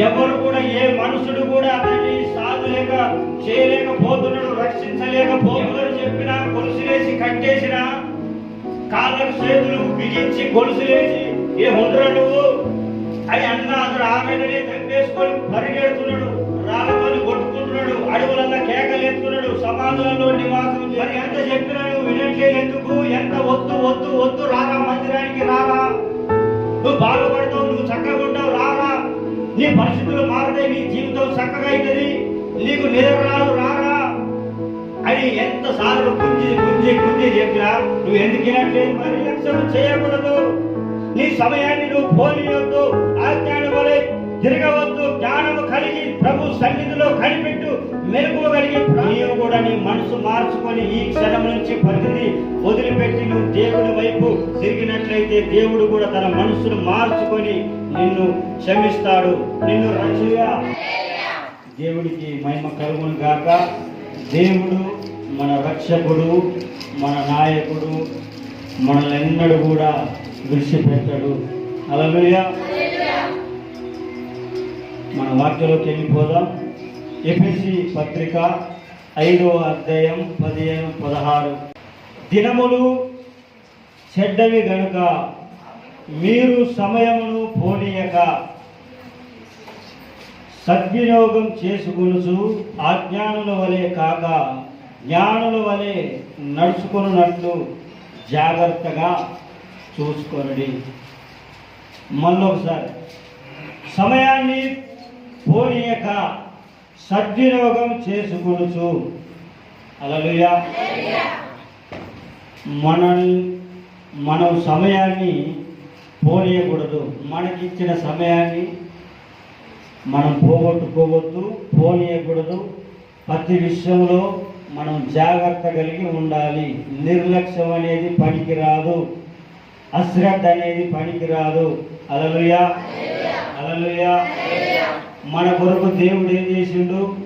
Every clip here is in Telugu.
ఎవరు కూడా ఏ మనుషుడు కూడా అతన్ని సాధలేక చేయలేకపోతున్నాడు రక్షించలేకపోతున్నాడు చెప్పినా గొలుసులేసి కట్టేసినా కాళ్ళకు చేతులు బిగించి గొలుసులేసి ఏ ఉండరా నువ్వు? అని అన్నా అతడు ఆమెనే తెంపేసుకొని పరిగెడుతున్నాడు రాళ్ళతోని కొట్టుకుంటున్నాడు అడవులల్లా కేకలేస్తున్నాడు సమాధులలో నివాసం మరి ఎంత చెప్పినా నువ్వు వినట్లేదు ఎందుకు? ఎంత వద్దు వద్దు వద్దు రారా మందిరానికి రారా? నీ పరిస్థితులు మారతాయి నీ జీవితం చక్కగా అవుతుంది. నీకు నిద్ర రారా? అని ఎంతసార్లు గుంజి గుంజి గుంజి చెప్పినా నువ్వు ఎందుకు వినట్లేదు మరి లక్ష్యం చేయకూడదు. నీ సమయాన్ని నువ్వు పోలియొద్దు ఆజ్ఞానం వలె తిరగవద్దు. జ్ఞానము కలిగి ప్రభు సన్నిధిలో కనిపెట్టు మెరుగు కలిగి నీవు కూడా నీ మనసు మార్చుకొని ఈ క్షణం నుంచి పరిస్థితి తిరిగినట్లయితే దేవుడు కూడా తన మనసును మార్చుకొని నిన్ను క్షమిస్తాడు. నిన్ను రక్షగా దేవుడికి మహిమ కలుగును గాక. దేవుడు మన రక్షకుడు మన నాయకుడు మనలెన్నడూ కూడా విడిచిపెట్టడు. అలలుయ మన వాక్యలోకి వెళ్ళిపోదాం. ఎపిసి పత్రిక ఐదవ అధ్యాయం పదిహేను పదహారు. దినములు చెడ్డవి గనుక మీరు సమయమును పోనీయక. సద్వినియోగం చేసుకొనుచు అజ్ఞానుల వలె కాక జ్ఞానుల వలె నడుచుకున్నట్లు జాగ్రత్తగా చూసుకొనడి మళ్ళొకసారి. సమయాన్ని పోనీయక సద్వినియోగం చేసుకొనుచు. అలలుయా మన మనం సమయాన్ని పోనీయకూడదు. మనకిచ్చిన సమయాన్ని మనం పోగొట్టుకోవద్దు పోనీయకూడదు. ప్రతి విషయంలో మనం జాగ్రత్త కలిగి ఉండాలి. నిర్లక్ష్యం అనేది పనికిరాదు. అశ్రద్ధ అనేది పనికిరాదు. అలలుయా. అలలుయా. మన కొరకు దేవుడు ఏం చేసిండు?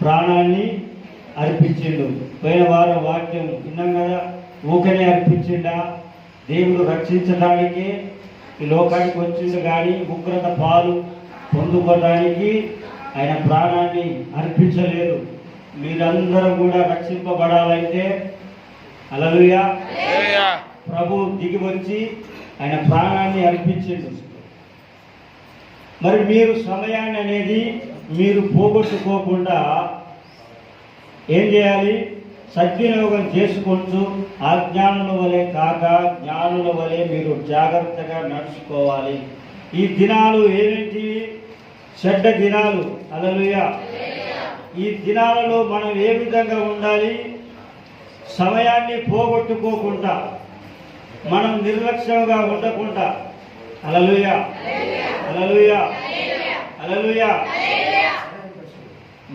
ప్రాణాన్ని అర్పించిండు. పోయిన వారం వాక్యం విన్నాం కదా? ఊకనే అర్పించిండా? దేవుడు రక్షించడానికి ఈ లోకానికి వచ్చిండు కానీ ఉగ్రత పాలు పొందుకోవడానికి ఆయన ప్రాణాన్ని అర్పించలేదు. మీరందరూ కూడా రక్షింపబడాలంటే అలలుయా. ప్రభు దిగి వచ్చి ఆయన ప్రాణాన్ని అర్పించిండు. మరి మీరు సమయాన్ని అనేది మీరు పోగొట్టుకోకుండా ఏం చేయాలి? సద్వినియోగం చేసుకుంటూ అజ్ఞానుల వలె కాక జ్ఞానుల వలె మీరు జాగ్రత్తగా నడుచుకోవాలి. ఈ దినాలు ఏమిటి చెడ్డ దినాలు. అలలుయ ఈ దినాలలో మనం ఏ విధంగా ఉండాలి? సమయాన్ని పోగొట్టుకోకుండా మనం నిర్లక్ష్యంగా ఉండకుండా. అలలుయ అలలుయ అలలుయ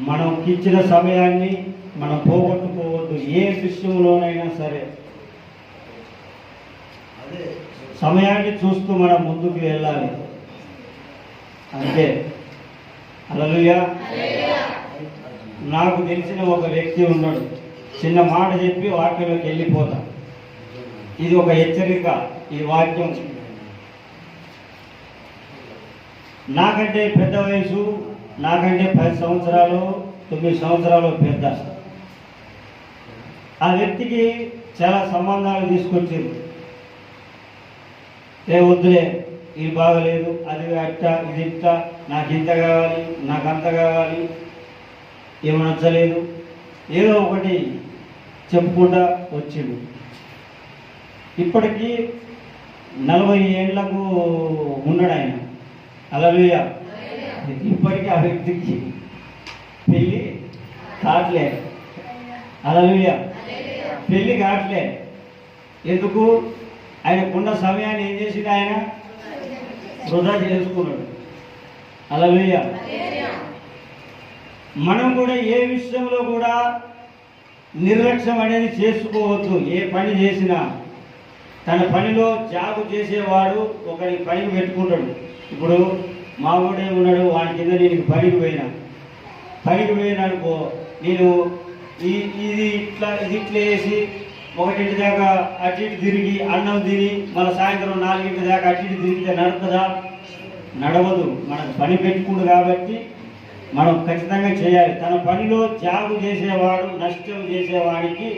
మనం ఇచ్చిన సమయాన్ని మనం పోగొట్టుకో పోగొట్టుకోవద్దు ఏ విషయంలోనైనా సరే. సమయాన్ని చూస్తూ మనం ముందుకు వెళ్ళాలి. అంతే. అలలుయ నాకు తెలిసిన ఒక వ్యక్తి ఉన్నాడు. చిన్న మాట చెప్పి వాక్యంలోకి వెళ్ళిపోతా. ఇది ఒక హెచ్చరిక ఈ వాక్యం. నాకంటే పెద్ద వయసు నాకంటే పది సంవత్సరాలు తొమ్మిది సంవత్సరాలు పెద్ద. ఆ వ్యక్తికి చాలా సంబంధాలు తీసుకొచ్చింది. ఏ వద్దులే ఇది బాగలేదు అది అట్ట ఇది ఇట్ట నాకు ఇంత కావాలి నాకు అంత కావాలి ఏమి నచ్చలేదు. ఏదో ఒకటి చెప్పుకుంటా వచ్చిండు ఇప్పటికీ నలభై ఏళ్ళకు ఉన్నాడు ఆయన. అలలుయ ఇప్పటికీ ఆ వ్యక్తికి పెళ్ళి కావట్లేదు అలలుయ పెళ్ళి కావట్లే. ఎందుకు? ఆయనకున్న సమయాన్ని ఏం చేసిండు ఆయన? వృధా చేసుకున్నాడు. అలవేయ మనం కూడా ఏ విషయంలో కూడా నిర్లక్ష్యం అనేది చేసుకోవద్దు. ఏ పని చేసినా. తన పనిలో జాబు చేసేవాడు ఒకరికి పనికి పెట్టుకుంటాడు. ఇప్పుడు మా ఊడే ఉన్నాడు వాడి కింద నేను పనికి పోయినా. పనికి పోయినాడుకో నేను ఇది ఇట్లా ఇది ఇట్లా వేసి ఒకటింటి దాకా అటు ఇటు తిరిగి అన్నం తిని మళ్ళీ సాయంత్రం నాలుగింటి దాకా అటు ఇటు తిరిగితే నడుతుందా నడవదు. మనకు పని పెట్టుకుండు కాబట్టి మనం ఖచ్చితంగా చేయాలి. తన పనిలో త్యాగం చేసేవాడు నష్టం చేసేవాడికి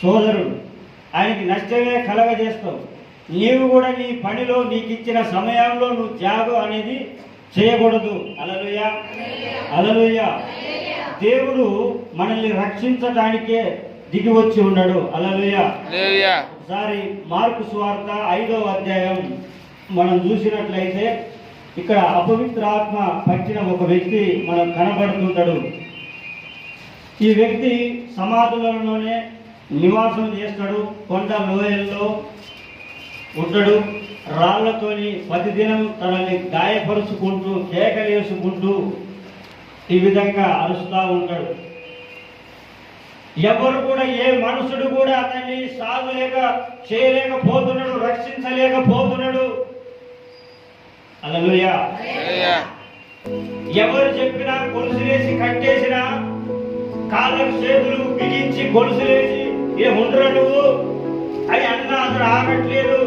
సోదరుడు. ఆయనకి నష్టమే కలగజేస్తావు నీవు కూడా నీ పనిలో నీకు ఇచ్చిన సమయంలో నువ్వు త్యాగం అనేది చేయకూడదు. అలలుయ అలలుయ దేవుడు మనల్ని రక్షించడానికే దిగి వచ్చి ఉన్నాడు. అలలుయ ఒకసారి మార్కు సువార్త ఐదవ అధ్యాయం మనం చూసినట్లయితే ఇక్కడ అపవిత్ర ఆత్మ పట్టిన ఒక వ్యక్తి మనకు కనబడుతుంటాడు. ఈ వ్యక్తి సమాధులలోనే నివాసం చేస్తాడు. కొండ లోయల్లో ఉంటాడు. రాళ్ళతోని ప్రతిదినం తనని గాయపరుచుకుంటూ కేకలేసుకుంటూ ఈ విధంగా అరుస్తూ ఉంటాడు. ఎవరు కూడా ఏ మనుషుడు కూడా అతన్ని సాగలేక చేయలేకపోతున్నాడు రక్షించలేకపోతున్నాడు. అలలుయా. హల్లెలూయా ఎవరు చెప్పినా గొలుసులేసి కట్టేసినా కాళ్ళకు చేతులు బిగించి గొలుసులేసి ఏ ఉండరా నువ్వు? అని అన్నా అతడు ఆగట్లేదు.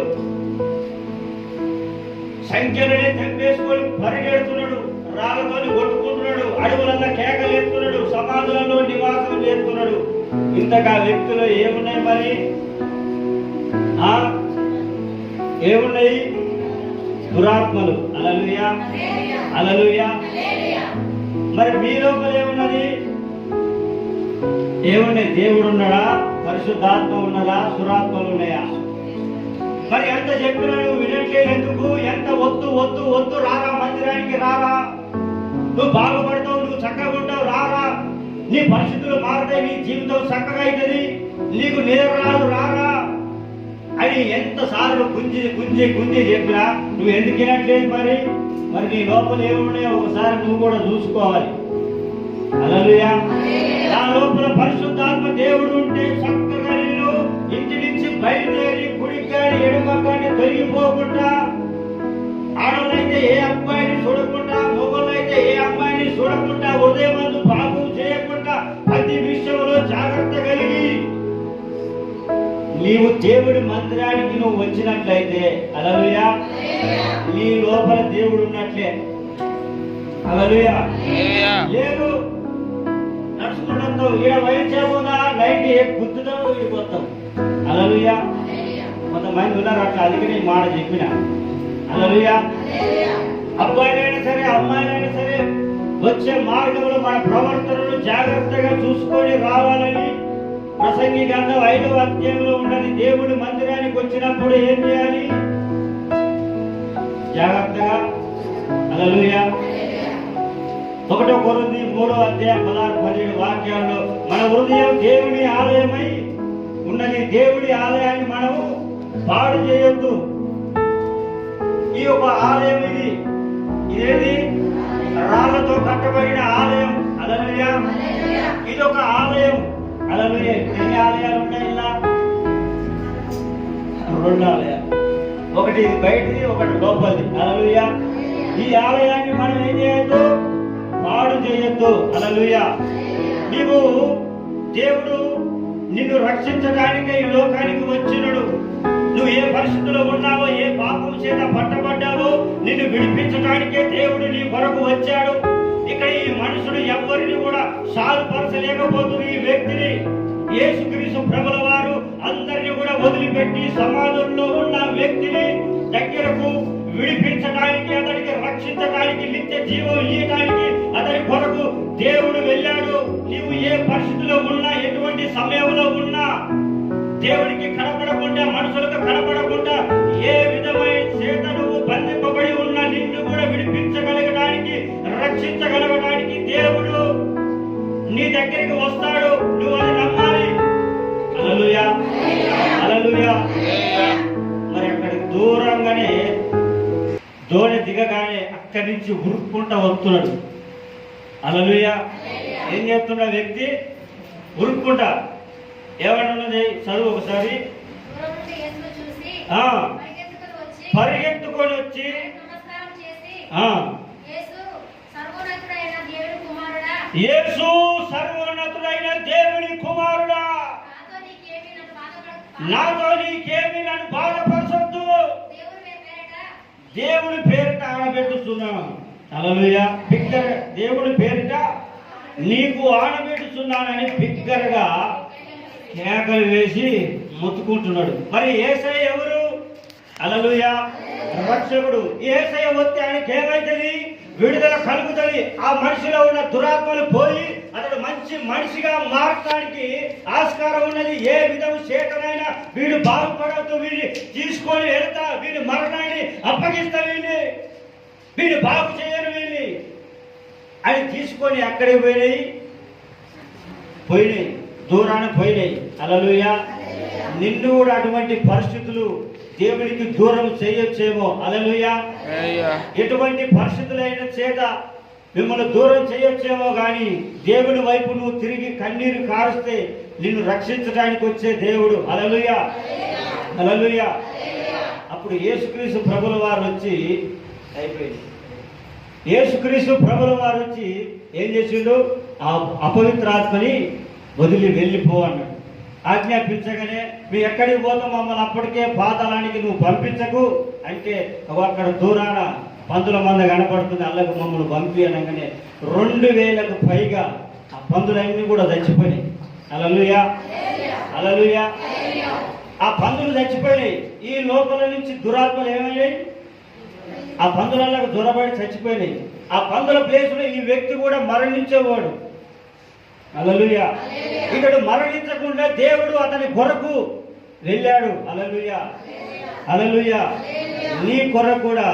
సంఖ్యలనే తెంపేసుకొని పరిగెడుతున్నాడు. రాళ్ళతోని కొట్టుకుంటున్నాడు. అడవులల్లో కేకలేస్తున్నాడు సమాధులలో నివాసం చేస్తున్నాడు. ఇంతగా వ్యక్తిలో ఏమున్నాయి మరి? ఆ? ఏమున్నాయి? దురాత్మలు. అలలుయా అలలుయా మరి మీ లోపల ఏమున్నది? ఏమున్నాయి? దేవుడు ఉన్నాడా? పరిశుద్ధాత్మ ఉన్నదా? సురాత్మలు ఉన్నాయా? మరి ఎంత చెప్పినా నువ్వు వినట్లేదు. ఎందుకు? ఎంత వద్దు వద్దు వద్దు రారా? మందిరానికి రారా? నువ్వు బాగుపడతావు నువ్వు చక్కగా ఉంటావు రారా నీ పరిస్థితులు మారతాయి నీ జీవితం చక్కగా అవుతుంది నీకు నిద్రరాలు రారా అని ఎంతసార్లు గుంజి గుంజి గుంజి చెప్పినా నువ్వు ఎందుకు వినట్లేదు మరి? మరి నీ లోపల ఏమున్నాయో ఒకసారి నువ్వు కూడా చూసుకోవాలి. అలలుయా నా లోపల పరిశుద్ధాత్మ దేవుడు ఉంటే చక్కగా నిన్ను ఇంటి నుంచి బయలుదేరి కుడికి కానీ ఎడమ కానీ తొలగిపోకుండా ఆడలైతే ఏ అబ్బాయిని చూడకుండా మొగలైతే ఏ అమ్మాయిని చూడకుండా ఉదయం పాపం చేయకుండా ప్రతి విషయంలో జాగ్రత్త కలిగి నీవు దేవుడి మందిరానికి నువ్వు వచ్చినట్లయితే అలలుయా నీ లోపల దేవుడు ఉన్నట్లే. అలలుయా లేదు నడుచుకుంటాం ఈడ వైద్యమునా నైట్ ఏ గుద్దుతాం వెళ్ళిపోతాం అలలుయా కొంతమంది ఉన్నారు అట్లా అందుకని మాట చెప్పిన. అలలుయా అబ్బాయిలైనా సరే అమ్మాయిలైనా సరే వచ్చే మార్గంలో మన ప్రవర్తనను జాగ్రత్తగా చూసుకొని రావాలని ప్రసంగి గంధం ఐదవ అధ్యాయంలో ఉన్నది. దేవుడి మందిరానికి వచ్చినప్పుడు ఏం చేయాలి? జాగ్రత్తగా అలలుయా ఒకటో కొరింది మూడో అధ్యాయం పదహారు పదిహేడు వాక్యాల్లో మన హృదయం దేవుని ఆలయమై ఉన్నది. దేవుడి ఆలయాన్ని మనము పాడు చేయొద్దు. యొక్క ఆలయం ఇది. ఇదేది? రాళ్ళతో కట్టబడిన ఆలయం. అలలుయా ఇది ఒక ఆలయం. అలలుయ ఎన్ని ఆలయాలు ఉన్నాయి ఇలా? రెండు ఆలయాలు. ఒకటి ఇది బయటిది ఒకటి లోపలిది. అలలుయా ఈ ఆలయాన్ని మనం ఏం చేయొద్దు? పాడు చేయొద్దు. అలలుయా నీవు దేవుడు నిన్ను రక్షించడానికి ఈ లోకానికి వచ్చినడు. నువ్వు ఏ పరిస్థితిలో ఉన్నావో ఏ పాపం చేత పట్టబడ్డావో నిన్ను విడిపించడానికే దేవుడు నీ కొరకు వచ్చాడు. ఇక ఈ మనుషుడు ఎవ్వరిని కూడా సాలుపరచలేకపోతుంది ఈ వ్యక్తిని యేసుక్రీస్తు ప్రభుల వారు అందరిని కూడా వదిలిపెట్టి సమాజంలో ఉన్న వ్యక్తిని దగ్గరకు విడిపించడానికి అతనికి రక్షించడానికి నిత్య జీవం ఇయ్యడానికి అతని కొరకు దేవుడు వెళ్ళాడు. నీవు ఏ పరిస్థితిలో ఉన్నా ఎటువంటి సమయంలో ఉన్నా దేవుడికి కనబడకుండా మనుషులకు కనబడకుండా ఏ విధమైన చేత నువ్వు బంధింపబడి ఉన్న నిన్ను కూడా విడిపించగలగడానికి రక్షించగలగడానికి దేవుడు నీ దగ్గరికి వస్తాడు. నువ్వు అది నమ్మాలి. అలలుయా. అలలుయా. మరి అక్కడికి దూరంగానే దోణి దిగగానే అక్కడి నుంచి ఉరుక్కుంటా వస్తున్నాడు. అలలుయ. ఏం చేస్తున్న వ్యక్తి? ఉరుక్కుంటా. ఏమన్నది చదువు ఒకసారి దూరం నుండి యేసును చూసి ఆ పరిగెత్తుకుని వచ్చి యేసు సర్వోన్నతుడైన దేవుని కుమారుడా. నాతో నీకేమి నన్ను బాధపరచొద్దు దేవుని పేరట ఆనబెట్టుతున్నాను అలలుయ బిగ్గర దేవుని పేరిట నీకు ఆనబెట్టుతున్నానని బిగ్గరగా కేకలు వేసి మొత్తుకుంటున్నాడు. మరి ఏసై ఎవరు? అలలుయా రక్షకుడు. ఏసై వస్తే ఆయనకి ఏమైతుంది విడుదల కలుగుతుంది. ఆ మనిషిలో ఉన్న దురాత్మలు పోయి అతడు మంచి మనిషిగా మారటానికి ఆస్కారం ఉన్నది. ఏ విధము చేతనైనా వీడు బాగుపడవద్దు వీడిని తీసుకొని వెళ్తా వీడి మరణాన్ని అప్పగిస్తా వీడిని. వీడు బాగు చేయరు వీడిని. అని తీసుకొని అక్కడికి పోయినాయి. పోయినాయి. దూరాన పోయినాయి. అలలుయా నిన్ను కూడా అటువంటి పరిస్థితులు దేవునికి దూరం చేయొచ్చేమో. అలలుయ ఎటువంటి పరిస్థితులైన చేత మిమ్మల్ని దూరం చేయొచ్చేమో కానీ దేవుని వైపు నువ్వు తిరిగి కన్నీరు కారుస్తే నిన్ను రక్షించడానికి వచ్చే దేవుడు. అలలుయ అలలుయ అప్పుడు యేసుక్రీస్తు ప్రభుల వారు వచ్చి అయిపోయింది. యేసుక్రీస్తు ప్రభుల వారు వచ్చి ఏం చేసిండు? ఆ అపవిత్రాత్మని వదిలి వెళ్ళిపో అన్నాడు. ఆజ్ఞాపించగానే మీ ఎక్కడికి పోతాం మమ్మల్ని అప్పటికే పాతాళానికి నువ్వు పంపించకు. అంటే అగో అక్కడ దూరాన పందుల మంద కనపడుతుంది అల్లకు మమ్మల్ని పంపి అనగానే రెండు వేలకు పైగా ఆ పందులన్నీ కూడా చచ్చిపోయినాయి. అలలుయా అలలుయా ఆ పందులు చచ్చిపోయినాయి. ఈ లోపల నుంచి దురాత్మలు ఏమయ్యాయి? ఆ పందులకు దూరబడి చచ్చిపోయినాయి. ఆ పందుల ప్లేసులో ఈ వ్యక్తి కూడా మరణించేవాడు. అలలుయ ఇతడు మరణించకుండా దేవుడు అతని కొరకు వెళ్ళాడు. అలలుయ అలలుయ నీ కొరకు కూడా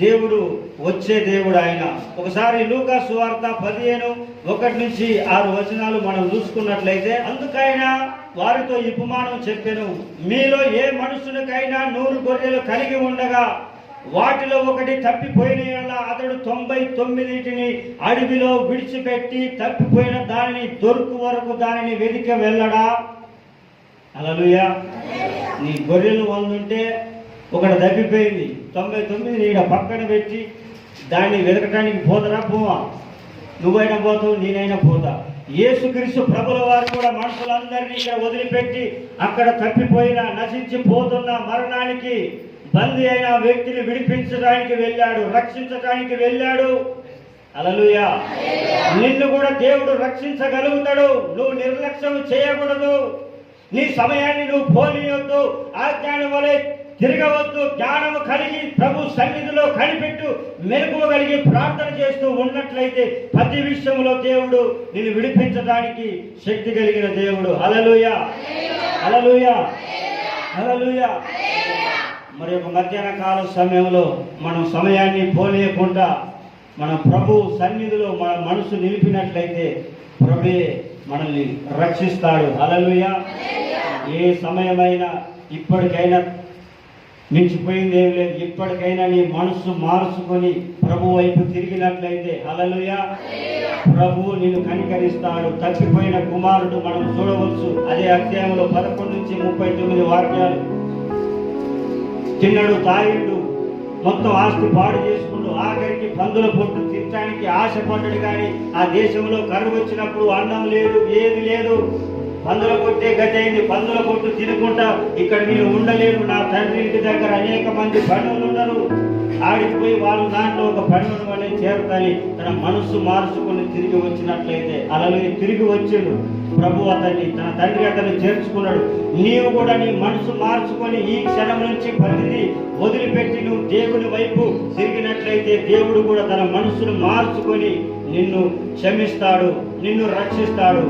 దేవుడు వచ్చే దేవుడు ఆయన. ఒకసారి లూకా సువార్త పదిహేను ఒకటి నుంచి ఆరు వచనాలు మనం చూసుకున్నట్లయితే అందుకైనా వారితో ఈ ఉపమానం చెప్పాను. మీలో ఏ మనుషునికైనా నూరు గొర్రెలు కలిగి ఉండగా వాటిలో ఒకటి తప్పిపోయిన అతడు తొంభై తొమ్మిదిటిని అడవిలో విడిచిపెట్టి తప్పిపోయిన దానిని దొరుకు వరకు దానిని వెతిక వెళ్ళడా? అలలుయా నీ గొర్రెలు వందుంటే ఒకటి తప్పిపోయింది. తొంభై తొమ్మిది నీడ పక్కన పెట్టి దాన్ని వెతకటానికి పోతరా? పోవా. నువ్వైనా పోతావు నేనైనా పోతా. యేసుక్రీస్తు ప్రభుల వారు కూడా మనుషులందరినీ ఇక్కడ వదిలిపెట్టి అక్కడ తప్పిపోయిన నశించి పోతున్న మరణానికి బందీ అయిన వ్యక్తిని విడిపించడానికి వెళ్ళాడు రక్షించడానికి వెళ్ళాడు. అలలుయా నిన్ను కూడా దేవుడు రక్షించగలుగుతాడు. నువ్వు నిర్లక్ష్యం చేయకూడదు. నీ సమయాన్ని నువ్వు పోనీయొద్దు. ఆజ్ఞానం వలె తిరగవద్దు. జ్ఞానం కలిగి ప్రభు సన్నిధిలో కనిపెట్టు మెరుగు కలిగి ప్రార్థన చేస్తూ ఉన్నట్లయితే ప్రతి విషయంలో దేవుడు నిన్ను విడిపించడానికి శక్తి కలిగిన దేవుడు. అలలుయ అలలుయ అలలుయ మరి ఒక మధ్యాహ్న కాల సమయంలో మనం సమయాన్ని పోలేయకుండా మన ప్రభు సన్నిధిలో మన మనసు నిలిపినట్లయితే ప్రభే మనల్ని రక్షిస్తాడు. అలలుయ ఏ సమయమైనా ఇప్పటికైనా మించిపోయింది ఏం లేదు. ఇప్పటికైనా నీ మనసు మార్చుకొని ప్రభు వైపు తిరిగినట్లయితే అలలుయ ప్రభు నిన్ను కనికరిస్తాడు. తప్పిపోయిన కుమారుడు మనం చూడవచ్చు. అదే అధ్యాయంలో పదకొండు నుంచి ముప్పై తొమ్మిది వాక్యాలు. తిన్నడు తాగిండు మొత్తం ఆస్తి పాడు చేసుకుంటూ ఆఖరికి పందుల పొట్టు తినడానికి ఆశపడ్డాడు కానీ ఆ దేశంలో కరువు వచ్చినప్పుడు అన్నం లేదు ఏది లేదు. పందుల కొట్టే గతి అయింది. పందుల కొట్టు తినుకుంటా ఇక్కడ నేను ఉండలేను నా తండ్రి ఇంటి దగ్గర అనేక మంది పనులు ఉన్నారు ఆడిపోయి వాళ్ళు దాంట్లో ఒక పనుల వల్లే చేరుతాయి తన మనస్సు మార్చుకొని తిరిగి వచ్చినట్లయితే అలాగే తిరిగి వచ్చిండు. ప్రభు అతన్ని తన తండ్రి అతన్ని చేర్చుకున్నాడు. నీవు కూడా నీ మనసు మార్చుకొని ఈ క్షణం నుంచి ప్రతిదీ వదిలిపెట్టి నువ్వు దేవుని వైపు తిరిగినట్లయితే దేవుడు కూడా తన మనసును మార్చుకొని నిన్ను క్షమిస్తాడు నిన్ను రక్షిస్తాడు.